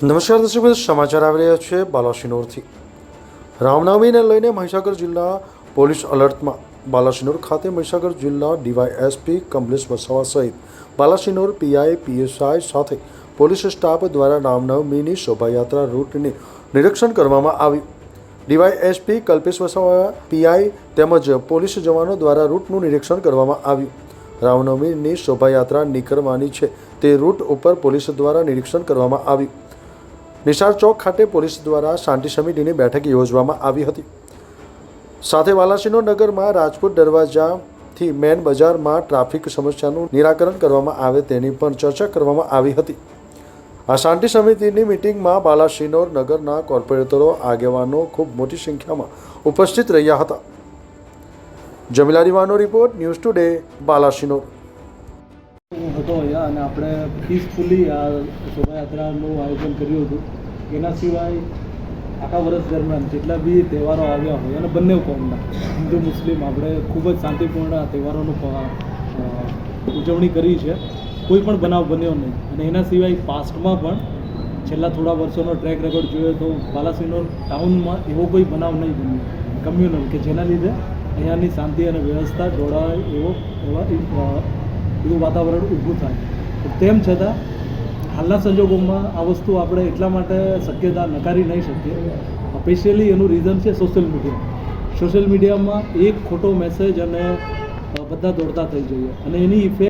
નમસ્કાર દર્શક મિત્રો, સમાચાર આવી રહ્યા છે બાલાસિનોરથી. રામનવમીને લઈને મહીસાગર જિલ્લા પોલીસ અલર્ટમાં. બાલાસિનોર ખાતે મહીસાગર જિલ્લા ડીવાયએસપી કમલેશ વસાવા સહિત બાલાસિનોર પીઆઈ, પીએસઆઈ સાથે પોલીસ સ્ટાફ દ્વારા રામનવમીની શોભાયાત્રા રૂટની નિરીક્ષણ કરવામાં આવ્યું ડીવાયએસપી કલ્પેશ વસાવા, પીઆઈ તેમજ પોલીસ જવાનો દ્વારા રૂટનું નિરીક્ષણ કરવામાં આવ્યું. રામનવમીની શોભાયાત્રા નીકળવાની છે તે રૂટ ઉપર પોલીસ દ્વારા નિરીક્ષણ કરવામાં આવ્યું. નિશાળ ચોક ખાતે પોલીસ દ્વારા શાંતિ સમિતિની બેઠક યોજવામાં આવી હતી. સાથે વાલાસીનો નગરમાં રાજપૂત દરવાજાથી મેન બજારમાં ટ્રાફિક સમસ્યાનું નિરાકરણ કરવામાં આવે તેની પણ ચર્ચા કરવામાં આવી હતી. આ શાંતિ સમિતિની મિટિંગમાં બાલાસિનોર નગરના કોર્પોરેટરો, આગેવાનો ખૂબ મોટી સંખ્યામાં ઉપસ્થિત રહ્યા હતા. જમીલા રીવાનો રિપોર્ટ, ન્યૂઝ ટુડે, બાલાસિનોર. હું હતો અહીંયા અને આપણે પીસફુલી આ શોભાયાત્રાનું આયોજન કર્યું હતું. એના સિવાય આખા વર્ષ દરમિયાન જેટલા બી તહેવારો આવ્યા હોય અને બંને કોમના હિન્દુ, મુસ્લિમ, આપણે ખૂબ જ શાંતિપૂર્ણ આ તહેવારોનું ઉજવણી કરી છે. કોઈ પણ બનાવ બન્યો નહીં. અને એના સિવાય પાસ્ટમાં પણ છેલ્લા થોડા વર્ષોનો ટ્રેક રેકોર્ડ જોઈએ તો બાલાસિનોર ટાઉનમાં એવો કોઈ બનાવ નહીં બન્યો. કમ્યુનલ કે જેના લીધે અહીંયાની શાંતિ અને વ્યવસ્થા દોડાય એવો, એવા એવું વાતાવરણ ઊભું થાય. તેમ છતાં, હાલના સંજોગોમાં આ વસ્તુ આપણે એટલા માટે શક્યતા નકારી નહીં શકીએ. સ્પેશિયલી એનું રીઝન છે સોશિયલ મીડિયા સોશિયલ મીડિયામાં એક ખોટો મેસેજ અને બધા દોડતા થઈ જઈએ. અને એની ઇફેક્ટ